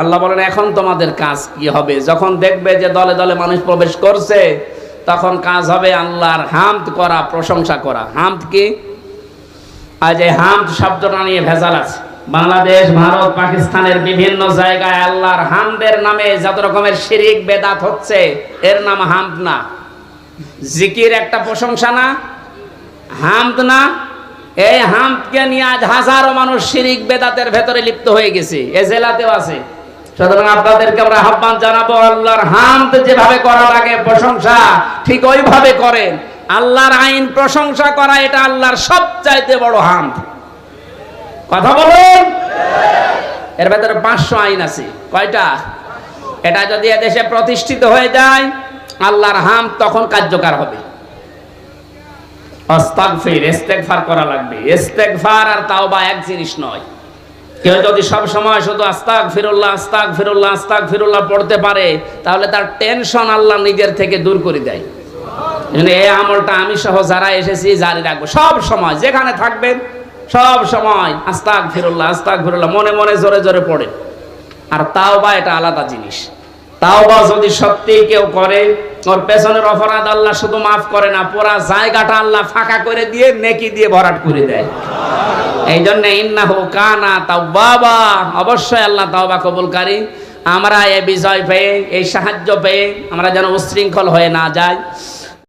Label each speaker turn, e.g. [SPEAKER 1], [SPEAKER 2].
[SPEAKER 1] আল্লাহ বলেন, এখন তোমাদের কাজ কি হবে? যখন দেখবে যে দলে দলে মানুষ প্রবেশ করছে, তখন কাজ হবে আল্লাহর হামদ করা, প্রশংসা করা। হামদ কি? আজ এই হামদ শব্দটা নিয়ে ভেজাল আছে। বাংলাদেশ, ভারত, পাকিস্তানের বিভিন্ন জায়গায় আল্লাহর হামদের নামে যত রকমের শিরিক, বেদাত হচ্ছে, এর নাম হামদ না। জিকির একটা প্রশংসা না, হামদ না এই হামদকে নিয়ে আজ হাজারো মানুষ শিরিক বেদাতের ভেতরে লিপ্ত হয়ে গেছে, এ জেলাতেও আছে। সুতরাং আপনাদেরকে আমরা আহ্বান জানাব, আল্লাহর হামদ যেভাবে করা লাগে প্রশংসা ঠিক ওইভাবে করেন। আল্লাহর আইন প্রশংসা করা এটা আল্লাহর সবচাইতে বড় হামদ। কথা বলুন? এর ভেতরে পাঁচশো আইন আছে। কয়টা? এটা যদি এদেশে প্রতিষ্ঠিত হয়ে যায়, আল্লাহর হাম তখন কার্যকর হবে। অস্তাগফির করা লাগবে। আর এক জিনিস নয়। কেউ যদি পড়তে পারে, তাহলে তার টেনশন আল্লাহ নিজের থেকে দূর করে দেয়। এই আমলটা আমি সহ যারা এসেছি, জারি রাখব। সব সময় যেখানে থাকবেন সব সময় আস্তাক ফিরুল্লাহ আস্তাক ফিরুল্লাহ মনে মনে জোরে জোরে পড়ে আর তাওবা এটা আলাদা জিনিস। তাওবা যদি সত্যি কেউ করে ওর পেছনের অপরাধ আল্লাহ শুধু মাফ করে না, পুরা জায়গাটা আল্লাহ ফাঁকা করে দিয়ে, নেকি দিয়ে ভরাট করে দেয়। এই জন্য ইন্নাহু কানা তাও বাবা অবশ্যই আল্লাহ তাওবা কবুলকারী আমরা এ বিজয় পেয়ে, এই সাহায্য পেয়ে, আমরা যেন উশৃঙ্খল হয়ে না যাই।